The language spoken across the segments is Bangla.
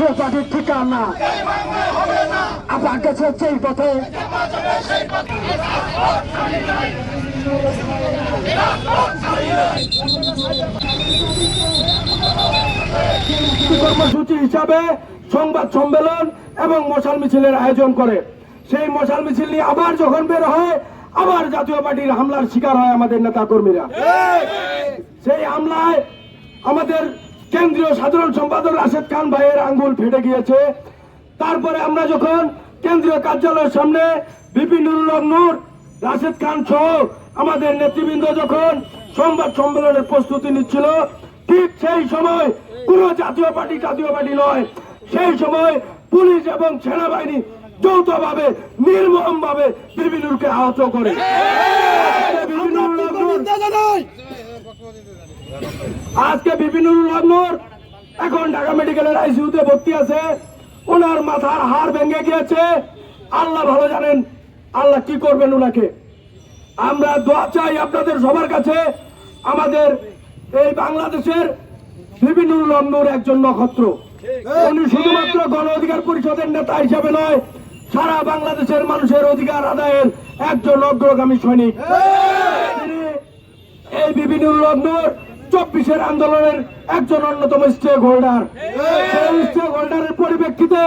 জাতীয় পার্টির ঠিকানা আবার গেছে যেই পথে। কর্মসূচি হিসাবে সংবাদ সম্মেলন এবং মশাল মিছিলের আয়োজন করে। সেই মশাল মিছিল নিয়ে আবার যখন বের হয় আবার জাতীয় পার্টির হামলার শিকার হয় আমাদের নেতা কর্মীরা সেই হামলায় আমাদের কেন্দ্রীয় সাধারণ সম্পাদক রাশেদ খান ভাইয়ের আঙ্গুল ফেটে গিয়েছে তারপরে আমরা যখন কেন্দ্রীয় কার্যালয়ের সামনে বিপিন নূর রাশেদ খান সহ আমাদের নেতৃবৃন্দ যখন সংবাদ সম্মেলনের প্রস্তুতি নিচ্ছিল ঠিক সেই সময় কোন জাতীয় পার্টি জাতীয় পার্টি নয় সেই সময় পুলিশ এবং সেনাবাহিনী যৌথভাবে নির্মম ভাবে বিপিনুরকে আহত করে আজকে বিপিনুর লগ্নর এখন ঢাকা মেডিকেলের আইসিইউতে ভর্তি আছে। ওনার মাথার হাড় ভেঙে গিয়েছে। আল্লাহ ভালো জানেন আল্লাহ কি করবেন ওনাকে। আমরা দোয়া চাই আপনাদের সবার কাছে। আমাদের এই বাংলাদেশের বিভিন্ন লগ্নর একজন নক্ষত্র। উনি শুধুমাত্র গণ অধিকার পরিষদের নেতা হিসেবে নয়, সারা বাংলাদেশের মানুষের অধিকার আদায়ের একজন অগ্রগামী সৈনিক। এই বিপিনুর লগ্নর চব্বিশের আন্দোলনের একজন অন্যতম স্টেক হোল্ডার সেই স্টেক হোল্ডারের পরিপ্রেক্ষিতে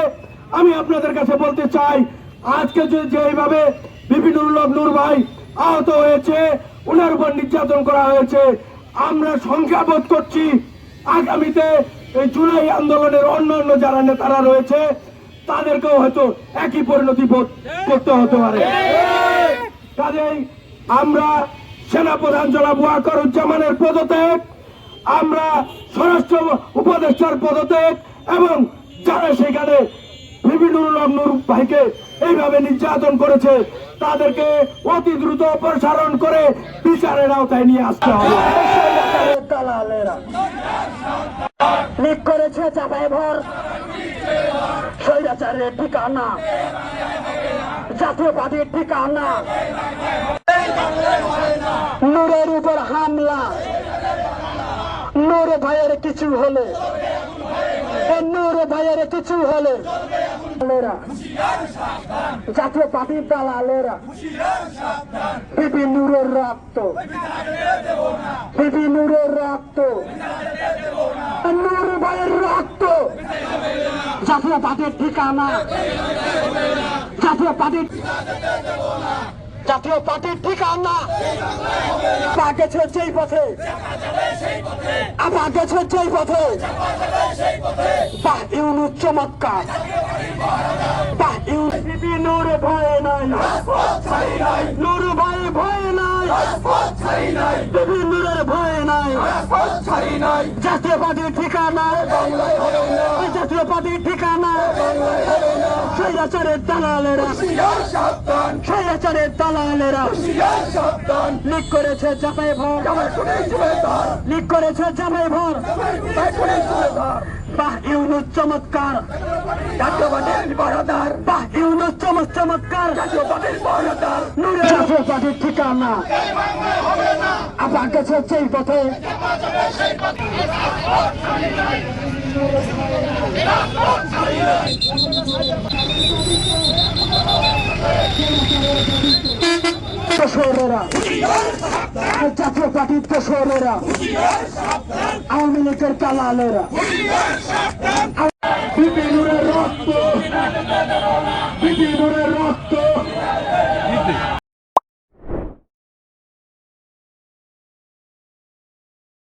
আমি আপনাদের কাছে বলতে চাই আজকে যে যেভাবে বিপিনুর লগ্নুর ভাই আহত হয়েছে ওনার উপর নির্যাতন করা হয়েছে আমরা সংখ্যাবোধ করছি আগামীতে এই জুলাই আন্দোলনের অন্যান্য যারা নেতারা রয়েছে তাদেরকেও হয়তো একই পরিণতি বোধ করতে হতে পারে। কাজেই আমরা সেনাপ্রধান জনাব ওয়াকারুজ্জামানের পদত্যাগ, আমরা স্বরাষ্ট্র উপদেষ্টার পদত্যাগ এবং যারা সেখানে বিভিন্নুর ভাইকে এইভাবে নির্যাতন করেছে, তাদেরকে অতি দ্রুত অপসারণ করে বিচারের আওতায় নিয়ে আসতে হবে। লিক করেছে চাপাই ভর স্বৈরাচারের ঠিকানা। জাতীয় পার্টির ঠিকানা নূরের উপর হামলা নূর ভাইয়ের কিছু হলে। নূর ভাইয়ের কিছু হলে। জাতীয় পার্টির দালালেরা বিপি নূরের রক্ত। বিপি নূরের রক্ত। নূর ভাইয়ের রক্ত। জাতীয় পার্টির ঠিকানা। জাতীয় পার্টির জাতীয় পার্টির ঠিকানা। পা গেছে যেই পথে। আপা গেছে যেই পথে। বাহ ইউনু চমৎকার বাহ ইউনু বিপি নূর ভয় নাই নূর ভাই ভয় নাই বিপি নূরের ভয় নাই জাতীয় পার্টির ঠিকানা। জাতীয় পার্টির ঠিকানা। স্বৈরাচারের দালালেরা। স্বৈরাচারের দালালেরা। লিক করেছে জামাই ভর লিক করেছে জামাই ভর বাহ ইউনুস চমৎকার। বাহ ইউনুস চমৎ চমৎকার বড়দার জাতীয় পার্টির ঠিকানা। আবার গেছে সেই পথে। জাতীয় পার্টির শহরেরা আওয়ামী লীগের বিপিনুরের রক্ত রক্ত